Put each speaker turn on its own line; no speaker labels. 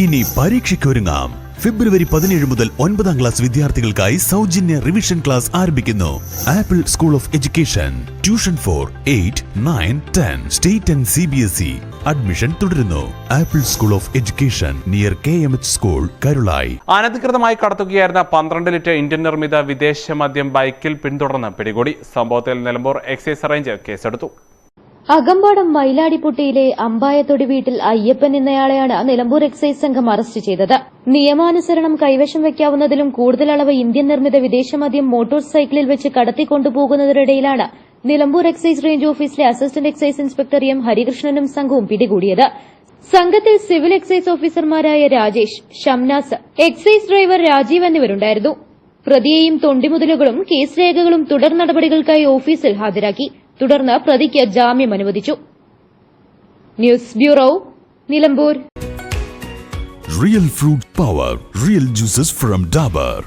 ഇനി പരീക്ഷയ്ക്കൊരുങ്ങാം. ഫെബ്രുവരി പതിനേഴ് മുതൽ ഒൻപതാം ക്ലാസ് വിദ്യാർത്ഥികൾക്കായി സൗജന്യ റിവിഷൻ ക്ലാസ് ആരംഭിക്കുന്നു. Apple school of education tuition four eight nine ten state and C B S E admission തുടരുന്നു. Apple school of education near K M H school Karulayi
അനധികൃതമായി കടത്തുകയായിരുന്ന പന്ത്രണ്ട് ലിറ്റർ ഇന്ത്യൻ നിർമ്മിത വിദേശ മദ്യം ബൈക്കിൽ പിന്തുടർന്ന് പിടികൂടി. സംഭവത്തിൽ നിലമ്പൂർ എക്സൈസ് റേഞ്ച് കേസെടുത്തു.
അകമ്പാടം മയിലാടിപ്പുട്ടിയിലെ അമ്പായത്തൊടി വീട്ടിൽ അയ്യപ്പൻ എന്നയാളെയാണ് നിലമ്പൂർ എക്സൈസ് സംഘം അറസ്റ്റ് ചെയ്തത്. നിയമാനുസരണം കൈവശം വയ്ക്കാവുന്നതിലും കൂടുതൽ അളവ് ഇന്ത്യൻ നിർമ്മിത വിദേശമദ്യം മോട്ടോർ സൈക്കിളിൽ വെച്ച് കടത്തിക്കൊണ്ടുപോകുന്നതിനിടയിലാണ് നിലമ്പൂർ എക്സൈസ് റേഞ്ച് ഓഫീസിലെ അസിസ്റ്റന്റ് എക്സൈസ് ഇൻസ്പെക്ടർ എം ഹരികൃഷ്ണനും സംഘവും പിടികൂടിയത്. സംഘത്തിൽ സിവിൽ എക്സൈസ് ഓഫീസർമാരായ രാജേഷ് ഷംനാസ് എക്സൈസ് ഡ്രൈവർ രാജീവ് എന്നിവരുണ്ടായിരുന്നു. പ്രതിയെയും തൊണ്ടിമുതലുകളും കേസ് രേഖകളും തുടർ നടപടികൾക്കായി ഓഫീസിൽ ഹാജരാക്കി. തുടർന്ന് പ്രതിക്ക് ജാമ്യം അനുവദിച്ചു. News bureau Nilambur.
Real fruit power real juices from Dabur